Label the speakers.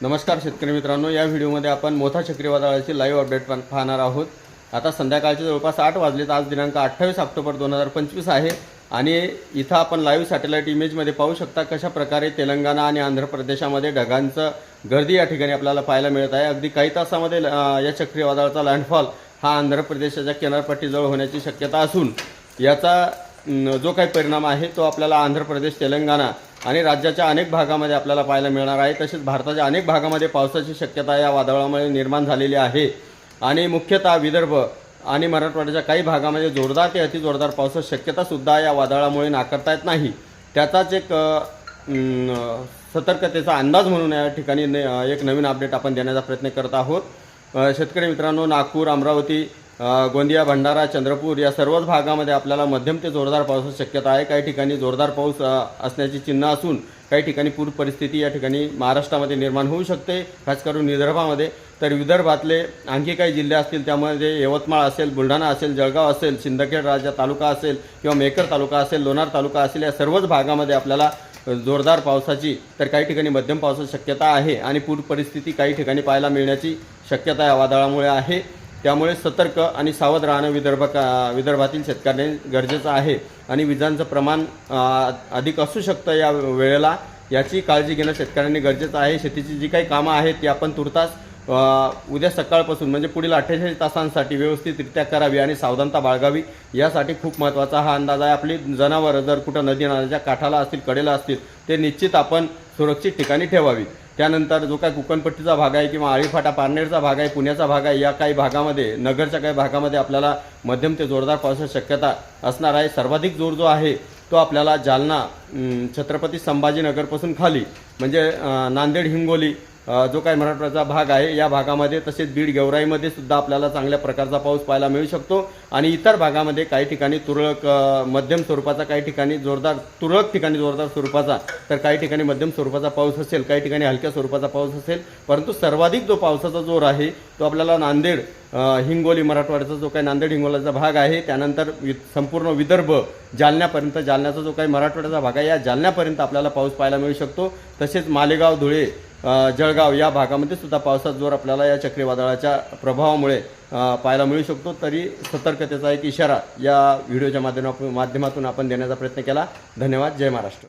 Speaker 1: नमस्कार शेतकरी मित्रांनो या व्हिडिओमध्ये आपण मोठा चक्रीवादळाची लाईव्ह अपडेट पाहणार आहोत. आता संध्याकाळचे जवळपास आठ वाजलेत आज दिनांक अठ्ठावीस ऑक्टोबर दोन हजार पंचवीस आहे. आणि इथं आपण लाईव्ह सॅटेलाईट इमेजमध्ये पाहू शकता कशा प्रकारे तेलंगणा आणि आंध्र प्रदेशामध्ये ढगांचं गर्दी या ठिकाणी आपल्याला पाहायला मिळत आहे. अगदी काही तासामध्ये या चक्रीवादळाचा लँडफॉल हा आंध्र प्रदेशाच्या किनारपट्टीजवळ होण्याची शक्यता असून याचा जो काही परिणाम आहे तो आपल्याला आंध्र प्रदेश तेलंगणा आणि राज्याच्या अनेक भागामध्ये आपल्याला पाहायला मिळणार आहे. तसेच भारताच्या अनेक भागामध्ये पावसाची शक्यता या वादळामुळे निर्माण झालेली आहे. आणि मुख्यतः विदर्भ आणि मराठवाड्याच्या काही भागामध्ये जोरदार ते अतिजोरदार पावसाची शक्यतासुद्धा या वादळामुळे नाकारता येत नाही. त्याचाच एक सतर्कतेचा अंदाज म्हणून या ठिकाणी एक नवीन अपडेट आपण देण्याचा प्रयत्न करत आहोत. शेतकरी मित्रांनो नागपूर अमरावती गोंदिया भंडारा चंद्रपूर या सर्वच भागामध्ये आपल्याला मध्यम ते जोरदार पावसाची शक्यता आहे. काही ठिकाणी जोरदार पाऊस असण्याची चिन्ह असून काही ठिकाणी पूर परिस्थिती या ठिकाणी महाराष्ट्रामध्ये निर्माण होऊ शकते खास करून विदर्भामध्ये. तर विदर्भातले आणखी काही जिल्हे असतील त्यामध्ये यवतमाळ असेल बुलढाणा असेल जळगाव असेल सिंदखेड राजा तालुका असेल किंवा मेकर तालुका असेल लोणार तालुका असेल या सर्वच भागामध्ये आपल्याला जोरदार पावसाची तर काही ठिकाणी मध्यम पावसाची शक्यता आहे. आणि पूर परिस्थिती काही ठिकाणी पाहायला मिळण्याची शक्यता या वादळामुळे आहे. त्यामुळे सतर्क आणि सावध राहणं विदर्भ का विदर्भातील शेतकऱ्यांनी गरजेचं आहे आणि विजांचं प्रमाण अधिक असू शकतं या वेळेला याची काळजी घेणं शेतकऱ्यांनी गरजेचं आहे. शेतीची जी काही कामं आहेत ती आपण तुर्तास उद्या सकाळपासून म्हणजे पुढील अठ्ठेचाळीस तासांसाठी व्यवस्थितरित्या करावी आणि सावधानता बाळगावी. यासाठी खूप महत्त्वाचा हा अंदाज आहे. आपली जनावरं जर कुठं नदी नाल्याच्या काठाला असतील कडेला असतील ते निश्चित आपण सुरक्षित ठिकाणी ठेवावी त्यानंतर जो काही कुकणपट्टीचा भाग आहे किंवा आळीफाटा पारनेरचा भाग आहे पुण्याचा भाग आहे या काही भागामध्ये नगरच्या काही भागामध्ये आपल्याला मध्यम ते जोरदार पावसाची शक्यता असणार आहे. सर्वाधिक जोर जो आहे तो आपल्याला जालना छत्रपती संभाजीनगरपासून खाली म्हणजे नांदेड हिंगोली जो काही मराठवाड्याचा भाग आहे या भागामध्ये तसेच बीड गेवराईमध्ये सुद्धा आपल्याला चांगल्या प्रकारचा पाऊस पाहायला मिळू शकतो. आणि इतर भागामध्ये काही ठिकाणी तुरळक मध्यम स्वरूपाचा काही ठिकाणी जोरदार तुरळक ठिकाणी जोरदार स्वरूपाचा तर काही ठिकाणी मध्यम स्वरूपाचा पाऊस असेल काही ठिकाणी हलक्या स्वरूपाचा पाऊस असेल परंतु सर्वाधिक जो पावसाचा जोर आहे तो आपल्याला नांदेड हिंगोली मराठवाड्याचा जो काही नांदेड हिंगोलाचा भाग आहे त्यानंतर वि संपूर्ण विदर्भ जालन्यापर्यंत जालन्याचा जो काही मराठवाड्याचा भाग आहे या जालन्यापर्यंत आपल्याला पाऊस पाहायला मिळू शकतो. तसेच मालेगाव धुळे जळगाव या भागामध्ये सुद्धा पावसाचा जोर आपल्याला या चक्रीवादळाच्या प्रभावामुळे पाहायला मिळू शकतो. तरी सतर्कतेचा एक इशारा या व्हिडिओच्या माध्यमातून माध्यमातून आपण देण्याचा प्रयत्न केला. धन्यवाद. जय महाराष्ट्र.